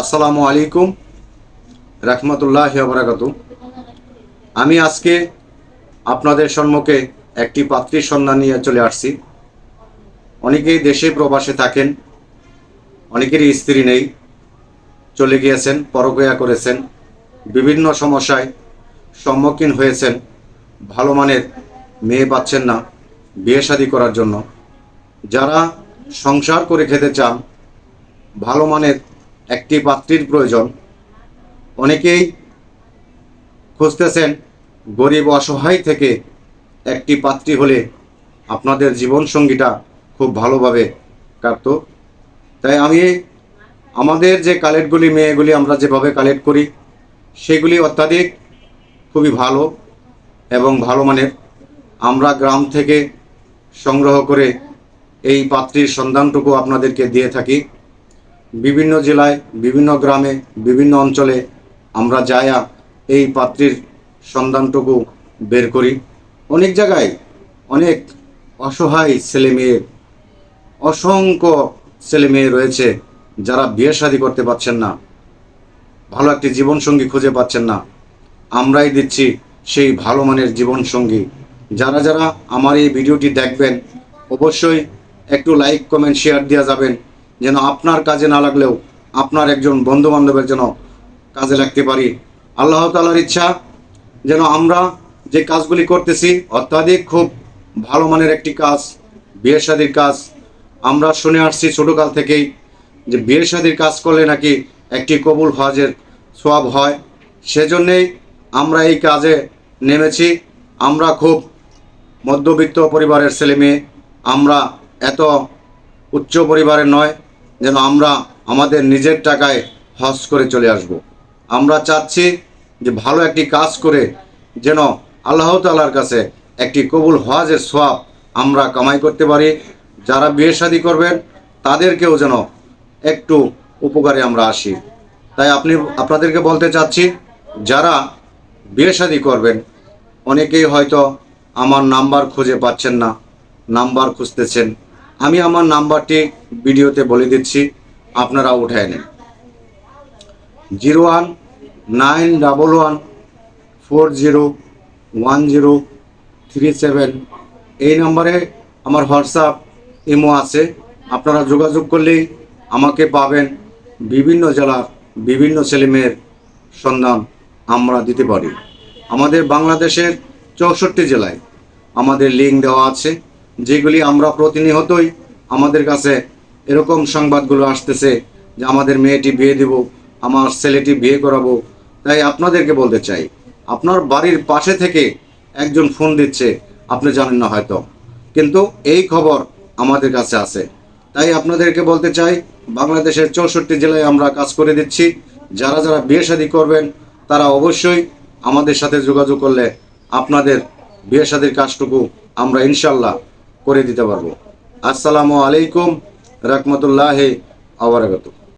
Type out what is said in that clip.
আসসালামু আলাইকুম রহমতুল্লাহ বরাকাতু আমি আজকে আপনাদের সম্মুখে একটি পাত্রীর সন্ধান নিয়ে চলে আসছি। অনেকেই দেশে প্রবাসে থাকেন, অনেকেরই স্ত্রী নেই, চলে গিয়েছেন, পরকয়া করেছেন, বিভিন্ন সমস্যায় সম্মুখীন হয়েছেন, ভালো মানের মেয়ে পাচ্ছেন না, বিয়ে শাদী করার জন্য। যারা সংসার করে খেতে চান, ভালো মানের একটি পাত্রীর প্রয়োজন। অনেকেই খুঁজতেছেন গরিব অসহায় থেকে একটি পাত্রী হলে আপনাদের জীবনসঙ্গীটা খুব ভালোভাবে কাটত। তাই আমি আমাদের যে কালেক্টগুলি, মেয়েগুলি আমরা যেভাবে কালেক্ট করি, সেগুলি অত্যাধিক খুবই ভালো এবং ভালো মানের। আমরা গ্রাম থেকে সংগ্রহ করে এই পাত্রীর সন্ধানটুকু আপনাদেরকে দিয়ে থাকি। বিভিন্ন জেলায়, বিভিন্ন গ্রামে, বিভিন্ন অঞ্চলে আমরা যায়া এই পাত্রীর সন্ধানটুকু বের করি। অনেক জায়গায় অনেক অসহায় ছেলে মেয়ে, অসংখ্য ছেলে মেয়ে রয়েছে যারা বিয়ে শাদী করতে পারছেন না, ভালো একটি জীবনসঙ্গী খুঁজে পাচ্ছেন না। আমরাই দিচ্ছি সেই ভালো মানের জীবনসঙ্গী। যারা যারা আমার এই ভিডিওটি দেখবেন, অবশ্যই একটু লাইক কমেন্ট শেয়ার দেওয়া যাবেন। যেন আপনার কাজে না লাগলেও আপনার একজন বন্ধু বান্ধবের যেন কাজে লাগতে পারি। আল্লাহ তালার ইচ্ছা যেন আমরা যে কাজগুলি করতেছি, অত্যাধিক খুব ভালো মানের একটি কাজ বিয়ে শাদির কাজ, আমরা শুনে আসছি ছোটোকাল থেকেই যে বিয়ে শাদির কাজ করলে নাকি একটি কবুল হজের সোয়াব হয়। সেজন্যেই আমরা এই কাজে নেমেছি। আমরা খুব মধ্যবিত্ত পরিবারের ছেলে মেয়ে, আমরা এত উচ্চ পরিবারের নয় যেন আমরা আমাদের নিজের টাকায় হজ করে চলে আসব। আমরা চাচ্ছি যে ভালো একটি কাজ করে যেন আল্লাহ তালার কাছে একটি কবুল হজের সোয়াব আমরা কামাই করতে পারি। যারা বিয়ে শাদী করবেন, তাদেরকেও যেন একটু উপকারে আমরা আসি। তাই আপনি, আপনাদেরকে বলতে চাচ্ছি, যারা বিয়ে শাদী করবেন, অনেকেই হয়তো আমার নাম্বার খুঁজে পাচ্ছেন না, নাম্বার খুঁজতেছেন। আমি আমার নাম্বারটি ভিডিওতে বলে দিচ্ছি, আপনারা উঠায় নেন। Zero one nine double one four zero one zero three seven. এই নম্বরে আমার হোয়াটসঅ্যাপ ইমো আছে, আপনারা যোগাযোগ করলেই আমাকে পাবেন বিভিন্ন জেলার বিভিন্ন ছেলেমেয়ের সন্ধান আমরা দিতে পারি। আমাদের বাংলাদেশের চৌষট্টি জেলায় আমাদের লিঙ্ক দেওয়া আছে। যেগুলি আমরা প্রতিনিয়তই আমাদের কাছে এরকম সংবাদগুলো আসতেছে যে আমাদের মেয়েটি বিয়ে দেব, আমার ছেলেটি বিয়ে করাবো। তাই আপনাদেরকে বলতে চাই, আপনার বাড়ির পাশে থেকে একজন ফোন দিচ্ছে, আপনি জানেন না হয়তো। কিন্তু এই খবর আমাদের কাছে আছে। তাই আপনাদেরকে বলতে চাই, বাংলাদেশের চৌষট্টি জেলায় আমরা কাজ করে দিচ্ছি। যারা যারা বিয়ে শাদী করবেন, তারা অবশ্যই আমাদের সাথে যোগাযোগ করলে আপনাদের বিয়ে শাদীর কাজটুকু আমরা ইনশাল্লাহ করে দিতে পারব। আসসালামু আলাইকুম রহমতুল্লাহ আবরাকাতু